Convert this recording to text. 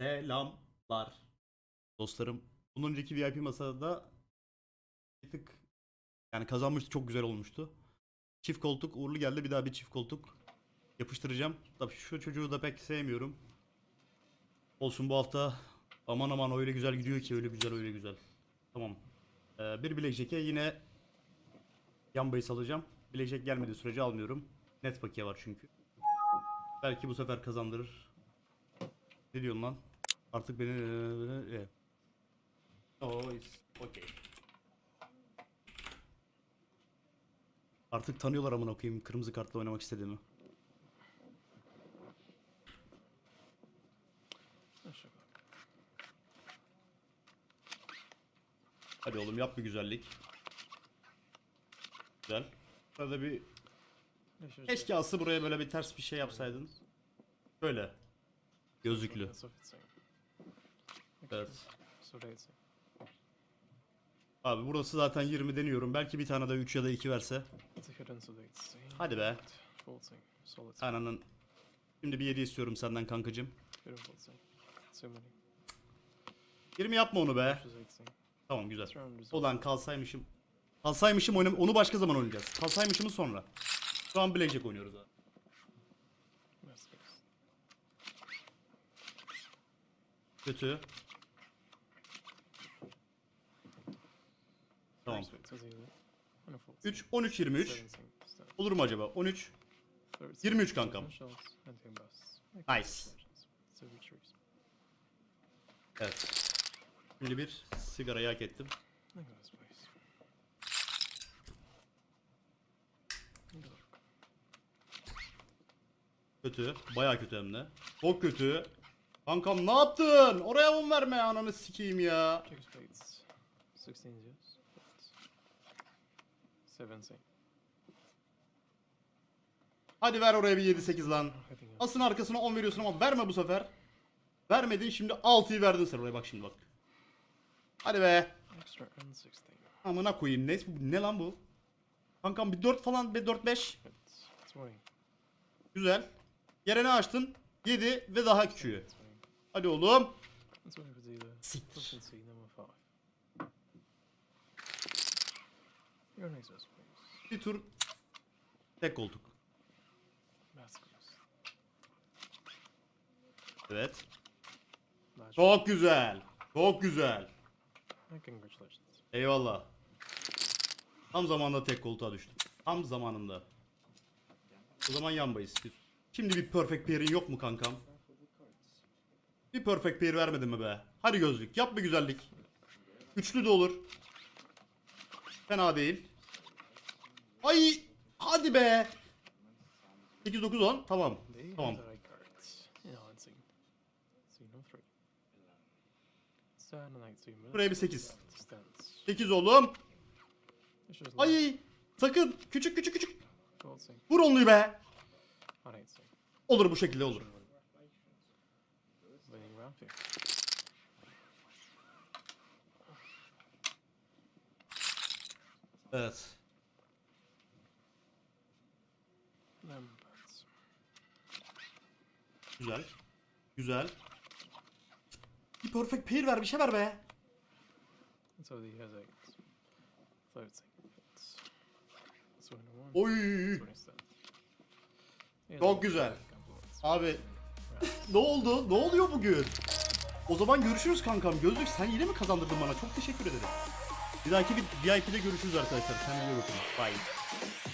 Selamlar. Dostlarım. Bundan önceki VIP masada bir tık yani kazanmıştı çok güzel olmuştu. Çift koltuk uğurlu geldi bir daha bir çift koltuk yapıştıracağım. Tabii şu çocuğu da pek sevmiyorum. Olsun bu hafta aman aman öyle güzel gidiyor ki öyle güzel öyle güzel. Tamam. Ee, bir Blackjack'e yine yan bahis alacağım. Blackjack gelmediği sürece almıyorum. Net bakiye var çünkü. Belki bu sefer kazandırır. Ne diyorsun lan? Artık beni... beni- e. Oh, okay. Artık tanıyorlar amına koyayım kırmızı kartla oynamak istediğimi. Hadi oğlum yap bir güzellik. Güzel. Burada bir keşke aslı buraya böyle bir ters bir şey yapsaydın. Böyle. Gözlüklü. Evet. Abi burası zaten 20 deniyorum. Belki bir tane de 3 ya da 2 verse. Hadi be. Ananın. Şimdi bir 7 istiyorum senden kankacım. 20 yapma onu be. Tamam güzel. Ulan kalsaymışım. Kalsaymışım oynam onu başka zaman oynayacağız. Kalsaymışımı sonra. Şu an Blackjack oynuyoruz abi. Kötü. Tamam. 3 13 23. Olur mu acaba? 13. 23 kankam. Nice. Evet. Şimdi bir sigarayı hak ettim. Kötü. Baya kötü hem de. Çok kötü. Kankam ne yaptın? Oraya mum verme ananı sikeyim ya. Hadi ver oraya bir 7-8 lan. Asın arkasına 10 veriyorsun ama verme bu sefer. Vermedin şimdi 6'yı verdin sen oraya bak şimdi bak. Hadi be. Amına koyayım ne, ne lan bu? Kankam bir 4 falan bir 4-5. Güzel. Yere ne açtın? 7 ve daha küçüğü. Hadi oğlum. Siktir. Bir tur tek koltuk. Evet. Çok güzel. Çok güzel. Eyvallah. Tam zamanında tek koltuğa düştüm. Tam zamanında. O zaman yan bahis. Şimdi bir perfect pair'in yok mu kankam? Bir perfect pair vermedin mi be? Hadi gözlük yap bir güzellik. Üçlü de olur. Fena değil. Ay hadi be. 8 9 10 tamam. Tamam. Buraya bir 8. 8 oğlum. Ay sakın küçük küçük küçük. Vur onluyu be. Olur bu şekilde olur. Evet. Güzel. Güzel. Bir perfect pair ver bir şey ver be. Oy. Çok güzel. Abi ne oldu? Ne oluyor bugün? O zaman görüşürüz kankam. Gözlük sen yine mi kazandırdın bana? Çok teşekkür ederim. Bir dahaki bir VIP'de görüşürüz arkadaşlar. Kendinize iyi bakın. Bye.